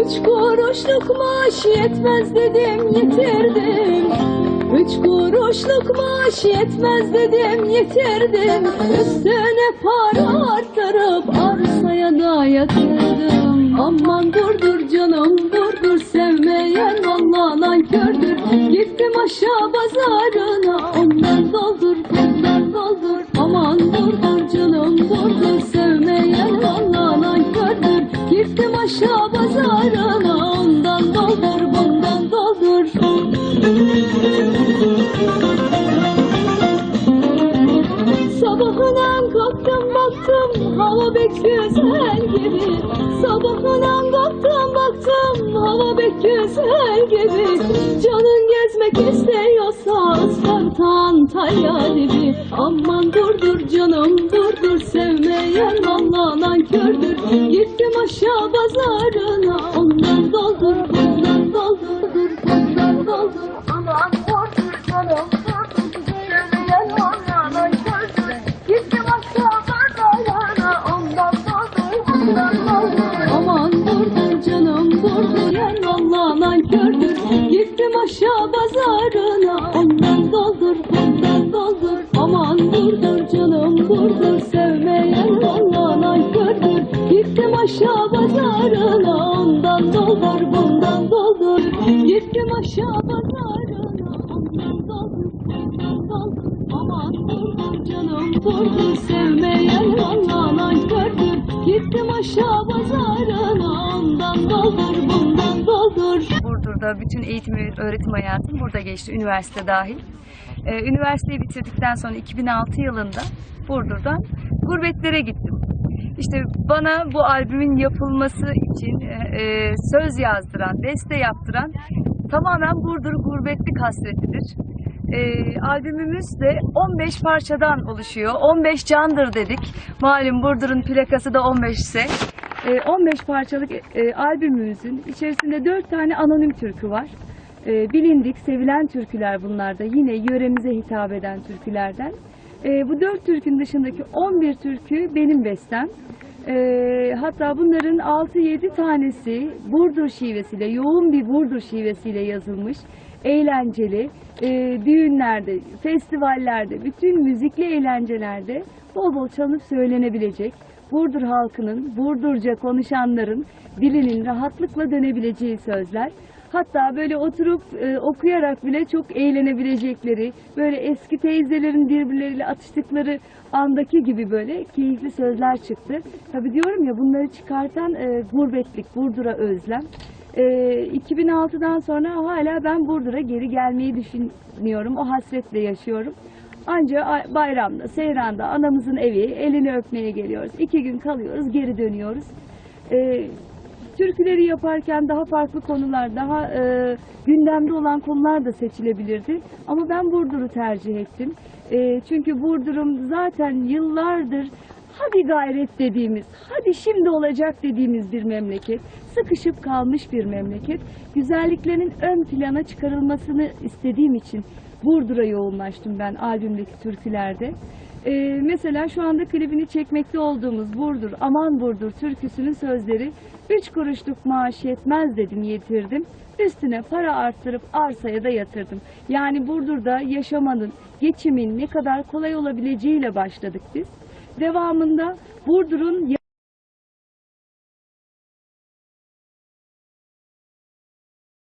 Üç kuruşluk maaş yetmez dedim yitirdim. Üç kuruşluk maaş yetmez dedim yitirdim. Üstüne para arttırıp arsaya da yatırdım. Aman dur dur canım dur dur sevmeyen vallahi nankördür. Gittim aşağı pazarına ondan doldur bundan doldur. Sabahından kalktım baktım hava pek güzel gibi. Sabahından kalktım baktım hava pek güzel gibi. Canın gezmek istiyorsa asfalt Antalya gibi sevmeyen vallahi nankördür Gittim aşağı pazarına. Ondan doldur bundan doldur bundan doldur. Aman dur dur canım dur dur sevmeyen vallahi nankördür Gittim aşağı pazarına. Ondan doldur bundan doldur. Aman dur dur canım dur dur yen vallahi nankördür Gittim aşağı pazarına ondan doldur bundan doldur Gittim aşağı pazarına ondan doldur bundan doldur Aman dur canım dur sevmeyen vallahi nankördür Gittim aşağı pazarına ondan doldur bundan doldur Burdur'da bütün eğitim ve öğretim hayatım burada geçti, üniversite dahil. Ee, üniversiteyi bitirdikten sonra 2006 yılında Burdur'dan gurbetlere gittim. İşte bana bu albümün yapılması için e, e, söz yazdıran, beste yaptıran tamamen Burdur gurbetlik hasretidir. E, albümümüz de 15 parçadan oluşuyor. 15 candır dedik. Malum Burdur'un plakası da 15 ise. E, 15 parçalık e, albümümüzün içerisinde 4 tane anonim türkü var. E, bilindik, sevilen türküler bunlar da. Yine yöremize hitap eden türkülerden. E, bu 4 türkünün dışındaki 11 türkü benim bestem. E, hatta bunların 6-7 tanesi Burdur şivesiyle, yoğun bir Burdur şivesiyle yazılmış. Eğlenceli, e, düğünlerde, festivallerde, bütün müzikli eğlencelerde bol bol çalınıp söylenebilecek. Burdur halkının, Burdurca konuşanların dilinin rahatlıkla dönebileceği sözler. Hatta böyle oturup e, okuyarak bile çok eğlenebilecekleri, böyle eski teyzelerin birbirleriyle atıştıkları andaki gibi böyle keyifli sözler çıktı. Tabii diyorum ya bunları çıkartan e, gurbetlik, Burdur'a özlem. E, 2006'dan sonra hala ben Burdur'a geri gelmeyi düşünüyorum. O hasretle yaşıyorum. Anca ay- bayramda, seyranda anamızın evi, elini öpmeye geliyoruz. İki gün kalıyoruz, geri dönüyoruz. Ee, türküleri yaparken daha farklı konular, daha e, gündemde olan konular da seçilebilirdi. Ama ben Burdur'u tercih ettim. E, çünkü Burdur'um zaten yıllardır hadi gayret dediğimiz, hadi şimdi olacak dediğimiz bir memleket. Sıkışıp kalmış bir memleket. Güzelliklerin ön plana çıkarılmasını istediğim için Burdur'a yoğunlaştım ben albümdeki türkülerde. Ee, mesela şu anda klibini çekmekte olduğumuz Burdur, Aman Burdur türküsünün sözleri Üç kuruşluk maaş yetmez dedim yetirdim. Üstüne para arttırıp arsaya da yatırdım. Yani Burdur'da yaşamanın, geçimin ne kadar kolay olabileceğiyle başladık biz. Devamında Burdur'un